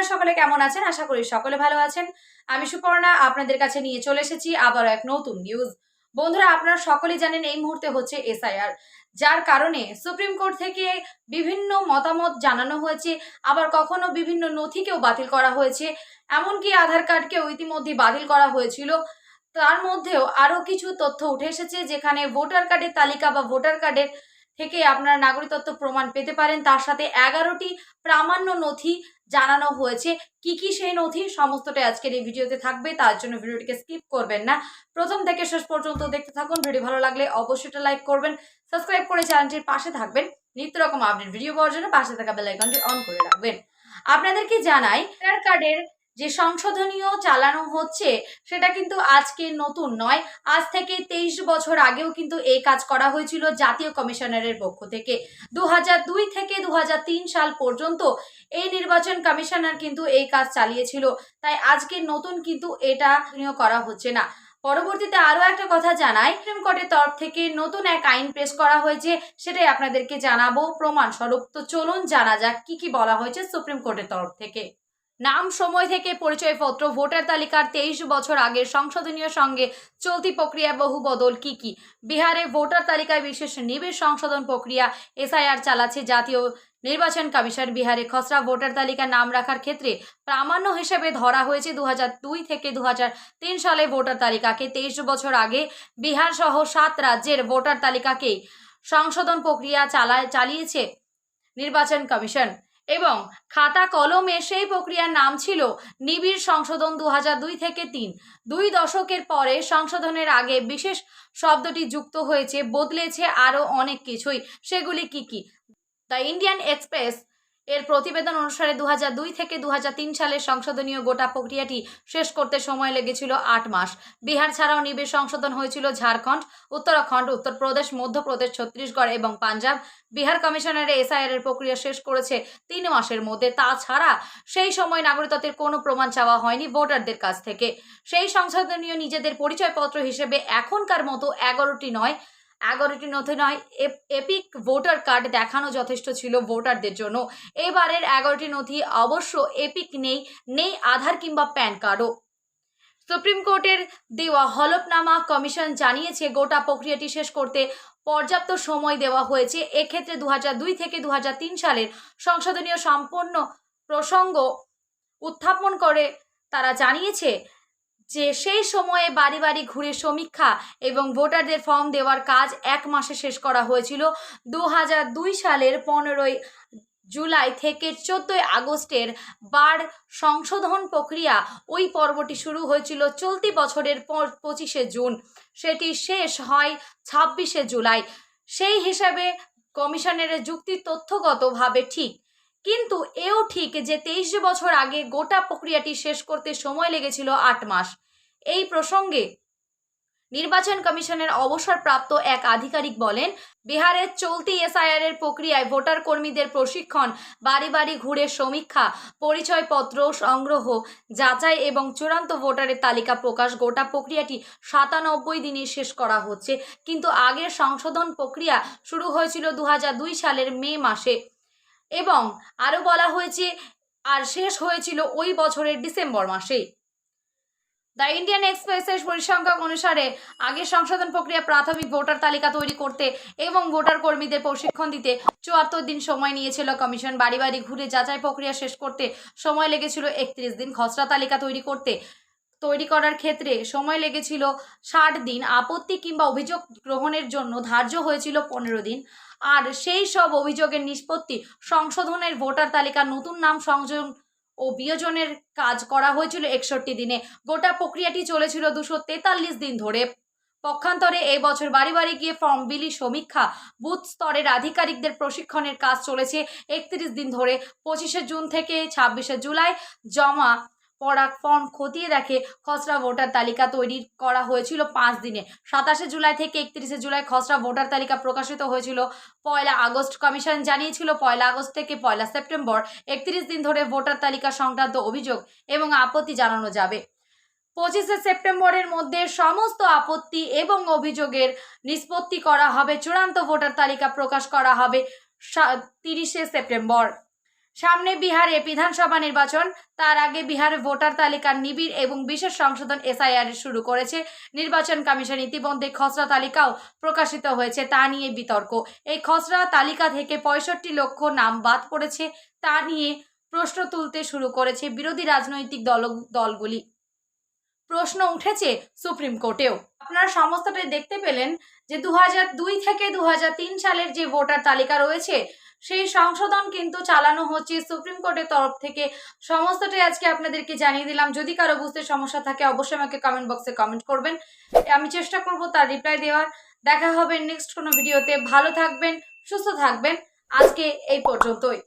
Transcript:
আপনারা সকলে কেমন আছেন? আশা করি সকলে ভালো আছেন। আমি সুপর্ণা, আপনাদের কাছে নিয়ে চলে এসেছি আবার এক নতুন নিউজ বন্ধুরা, আপনারা সকলেই জানেন এই মুহূর্তে হচ্ছে এসআইআর যার কারণে সুপ্রিম কোর্ট থেকে বিভিন্ন মতামত জানানো হয়েছে, আবার কখনো বিভিন্ন নথিকেও বাতিল করা হয়েছে। এমনকি আধার কার্ডকেও ইতিমধ্যে বাতিল করা হয়েছিল। তার মধ্যেও আরও কিছু তথ্য উঠে এসেছে, যেখানে ভোটার কার্ডের তালিকা বা ভোটার কার্ডের থেকে আপনারা নাগরিকত্ব প্রমাণ পেতে পারেন। তার সাথে এগারোটি প্রামাণ্য নথি জানানো হয়েছে। কি কি সেই নথি সমস্তটাই আজকের এই ভিডিওতে থাকবে, তার জন্য ভিডিওটিকে স্কিপ করবেন না। প্রথম থেকে শেষ পর্যন্ত দেখতে থাকুন। ভিডিও ভালো লাগলে অবশ্যই লাইক করবেন, সাবস্ক্রাইব করে চ্যানেলটির পাশে থাকবেন। নিত্য রকম আপডেট, ভিডিও পাওয়ার জন্য পাশে থাকা বেল আইকনটি অন করে রাখবেন। আপনাদেরকে জানাই আধার কার্ডের যে সংশোধনীয় চালানো হচ্ছে, সেটা কিন্তু আজকে নতুন নয়। আজ থেকে তেইশ বছর আগেও কিন্তু এই কাজ করা হয়েছিল জাতীয় কমিশনারের পক্ষ থেকে। দু থেকে দু হাজার তিন সাল পর্যন্ত এই নির্বাচন কমিশনার কিন্তু এই কাজ চালিয়েছিল। তাই আজকে নতুন কিন্তু এটা করা হচ্ছে না। পরবর্তীতে আরও একটা কথা জানাই। সুপ্রিম কোর্টের তরফ থেকে নতুন এক আইন পেশ করা হয়েছে, সেটাই আপনাদেরকে জানাব। প্রমাণ স্বরূপ তো চলুন জানা যাক কি কি বলা হয়েছে সুপ্রিম কোর্টের তরফ থেকে। নাম সময় থেকে পরিচয়পত্র, ভোটার তালিকার তেইশ বছর আগের সংশোধনীয় সঙ্গে চলতি প্রক্রিয়া বহু বদল কি কি? বিহারে ভোটার তালিকায় বিশেষ নিবিড় সংশোধন প্রক্রিয়া এসআইআর চালাচ্ছে জাতীয় নির্বাচন কমিশন। বিহারে খসড়া ভোটার তালিকার নাম রাখার ক্ষেত্রে প্রামাণ্য হিসেবে ধরা হয়েছে দু দুই থেকে দু তিন সালে ভোটার তালিকাকে। তেইশ বছর আগে বিহার সহ সাত রাজ্যের ভোটার তালিকাকে সংশোধন প্রক্রিয়া চালায়, চালিয়েছে নির্বাচন কমিশন। এবং খাতা কলমে সেই প্রক্রিয়ার নাম ছিল নিবিড় সংশোধন দু দুই থেকে তিন। দুই দশকের পরে সংশোধনের আগে বিশেষ শব্দটি যুক্ত হয়েছে, বদলেছে আরও অনেক কিছুই। সেগুলি কি কি? দ্য ইন্ডিয়ান এক্সপ্রেস এর প্রতিবেদন অনুসারে দু দুই থেকে দু সালের সংশোধনীয় গোটা প্রক্রিয়াটি শেষ করতে সময় লেগেছিল আট মাস। বিহার ছাড়াও নিবিড় সংশোধন হয়েছিল ঝাড়খণ্ড, উত্তরাখণ্ড, উত্তরপ্রদেশ, মধ্যপ্রদেশ, ছত্তিশগড় এবং পাঞ্জাব। বিহার কমিশনারে এসআইআর এর প্রক্রিয়া শেষ করেছে তিন মাসের মধ্যে। তাছাড়া সেই সময় নাগরিকত্বের কোনো প্রমাণ চাওয়া হয়নি ভোটারদের কাছ থেকে। সেই সংশোধনীয় নিজেদের পরিচয়পত্র হিসেবে এখনকার মতো এগারোটি নয় এগারোটি নথি নয়, এপ- এপিক ভোটার কার্ড দেখানো যথেষ্ট ছিল ভোটারদের জন্য। এবারের এগারোটি নথি অবশ্য এপিক নেই নেই আধার কিংবা প্যান কার্ডও। সুপ্রিম কোর্টের দেওয়া হলফনামা কমিশন জানিয়েছে, গোটা প্রক্রিয়াটি শেষ করতে পর্যাপ্ত সময় দেওয়া হয়েছে। এক্ষেত্রে দু দুই থেকে দু হাজার তিন সালের সংশোধনীয় সম্পন্ন প্রসঙ্গ উত্থাপন করে তারা জানিয়েছে যে সেই সময়ে বাড়ি বাড়ি ঘুরে সমীক্ষা এবং ভোটারদের ফর্ম দেওয়ার কাজ এক মাসে শেষ করা হয়েছিল। দু সালের পনেরোই জুলাই থেকে চোদ্দোই আগস্টের বার সংশোধন প্রক্রিয়া ওই পর্বটি শুরু হয়েছিল চলতি বছরের পঁচিশে জুন। সেটি শেষ হয় ছাব্বিশে জুলাই। সেই হিসাবে কমিশনের যুক্তি তথ্যগতভাবে ঠিক কিন্তু এও ঠিক যে তেইশ বছর আগে গোটা প্রক্রিয়াটি শেষ করতে সময় লেগেছিল আট মাস। এই প্রসঙ্গে নির্বাচন কমিশনের অবসরপ্রাপ্ত এক আধিকারিক বলেন, বিহারের চলতি এসআইআর এর প্রক্রিয়ায় ভোটার কর্মীদের প্রশিক্ষণ, বাড়ি বাড়ি ঘুরে সমীক্ষা, পরিচয়পত্র, সংগ্রহ, যাচাই এবং চূড়ান্ত ভোটারের তালিকা প্রকাশ গোটা প্রক্রিয়াটি সাতানব্বই দিনে শেষ করা হচ্ছে। কিন্তু আগের সংশোধন প্রক্রিয়া শুরু হয়েছিল দু সালের মে মাসে। এবং আরও বলা হয়েছে, আর শেষ হয়েছিল ওই বছরের ডিসেম্বর মাসে। দ্য ইন্ডিয়ান এক্সপ্রেসের পরিসংখ্যান অনুসারে আগের সংশোধন প্রক্রিয়া প্রাথমিক ভোটার তালিকা তৈরি করতে এবং ভোটার কর্মীদের প্রশিক্ষণ দিতে চুয়াত্তর দিন সময় নিয়েছিল কমিশন। বাড়ি বাড়ি ঘুরে যাচাই প্রক্রিয়া শেষ করতে সময় লেগেছিল একত্রিশ দিন। খসড়া তালিকা তৈরি করতে তৈরি করার ক্ষেত্রে সময় লেগেছিল ষাট দিন, আপত্তি কিংবা অভিযোগ গ্রহণের জন্য ধার্য হয়েছিল পনেরো দিন। আর সেই সব অভিযোগের নিষ্পত্তি সংশোধনের ভোটার তালিকা নতুন নাম সংযোজন ও বিয়োজনের কাজ করা হয়েছিল একষট্টি দিনে। গোটা প্রক্রিয়াটি চলেছিল দুশো তেতাল্লিশ দিন ধরে। পক্ষান্তরে এই বছর বাড়ি বাড়ি গিয়ে ফর্ম বিলি, সমীক্ষা, বুথ স্তরের আধিকারিকদের প্রশিক্ষণের কাজ চলেছে একত্রিশ দিন ধরে। পঁচিশে জুন থেকে ছাব্বিশে জুলাই জমা পড়া ফর্ম খতিয়ে দেখে খসড়া ভোটার তালিকা তৈরি করা হয়েছিল পাঁচ দিনে। সাতাশে জুলাই থেকে একত্রিশে জুলাই খসড়া ভোটার তালিকা প্রকাশিত হয়েছিল। পয়লা আগস্ট কমিশন জানিয়েছিল, পয়লা আগস্ট থেকে পয়লা সেপ্টেম্বর একত্রিশ দিন ধরে ভোটার তালিকা সংক্রান্ত অভিযোগ এবং আপত্তি জানানো যাবে। পঁচিশে সেপ্টেম্বরের মধ্যে সমস্ত আপত্তি এবং অভিযোগের নিষ্পত্তি করা হবে। চূড়ান্ত ভোটার তালিকা প্রকাশ করা হবে তিরিশে সেপ্টেম্বর। সামনে বিহারে বিধানসভা নির্বাচন। তার আগে বিহারে ভোটার তালিকার নিবিড় এবং বিশেষ সংশোধন এসআইআর শুরু করেছে। নির্বাচন কমিশন ইতিমধ্যে খসড়া তালিকাও প্রকাশিত হয়েছে, তা নিয়ে বিতর্ক। এই খসড়া তালিকা থেকে পঁয়ষট্টি লক্ষ নাম বাদ পড়েছে, তা নিয়ে প্রশ্ন তুলতে শুরু করেছে বিরোধী রাজনৈতিক দল, দলগুলি। প্রশ্ন উঠেছে সুপ্রিম কোর্টেও। আপনারা সমস্তটাই দেখতে পেলেন যে দু থেকে দু হাজার তিন সালের যে ভোটার তালিকা রয়েছে সেই সংশোধন কিন্তু চালানো হচ্ছে সুপ্রিম কোর্টের তরফ থেকে। সমস্তটাই আজকে আপনাদেরকে জানিয়ে দিলাম। যদি কারও বুঝতে সমস্যা থাকে, অবশ্যই আমাকে কমেন্ট বক্সে কমেন্ট করবেন। আমি চেষ্টা করব তার রিপ্লাই দেওয়ার। দেখা হবে নেক্সট কোনো ভিডিওতে ভালো থাকবেন, সুস্থ থাকবেন। আজকে এই পর্যন্তই।